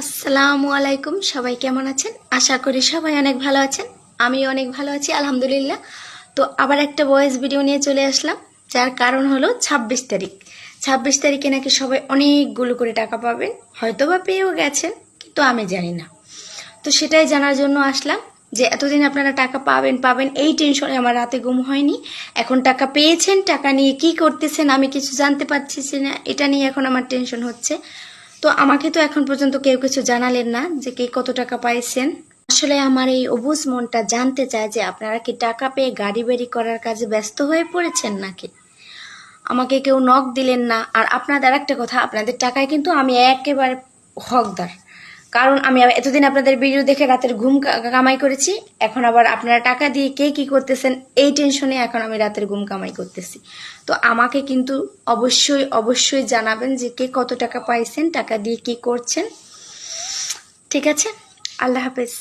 আসসালামু আলাইকুম, সবাই কেমন আছেন? আশা করি সবাই অনেক ভালো আছেন। আমি অনেক ভালো আছি, আলহামদুলিল্লাহ। তো আবার একটা ভয়েস ভিডিও নিয়ে চলে আসলাম, যার কারণ হলো ছাব্বিশ তারিখ। ছাব্বিশ তারিখে নাকি সবাই অনেকগুলো করে টাকা পাবেন হয়তো বা পেয়েও গেছেন, কিন্তু আমি জানি না। তো সেটাই জানার জন্য আসলাম যে এতদিন আপনারা টাকা পাবেন পাবেন, এই টেনশনে আমার রাতে ঘুম হয়নি। এখন টাকা পেয়েছেন, টাকা নিয়ে কি করতেছেন আমি কিছু জানতে পারছি না, এটা নিয়ে এখন আমার টেনশন হচ্ছে। তো আমাকে তো এখন পর্যন্ত কেউ কিছু জানালেন না যে কে কত টাকা পাইছেন। আসলে আমার এই অবুজ মনটা জানতে চায় যে আপনারা কি টাকা পেয়ে গাড়ি বাড়ি করার কাজে ব্যস্ত হয়ে পড়েছেন নাকি? আমাকে কেউ নখ দিলেন না। আর আপনাদের একটা কথা, আপনাদের টাকায় কিন্তু আমি একেবারে হকদার। কারণ আমি এতদিন আপনাদের ভিডিও দেখে রাতের ঘুম কামাই করেছি, এখন আবার আপনারা টাকা দিয়ে কে কি করতেছেন, এই টেনশনে এখন আমি রাতের ঘুম কামাই করতেছি। তো আমাকে কিন্তু অবশ্যই অবশ্যই জানাবেন যে কে কত টাকা পাইছেন, টাকা দিয়ে কি করছেন। ঠিক আছে? আল্লাহ হাফেজ।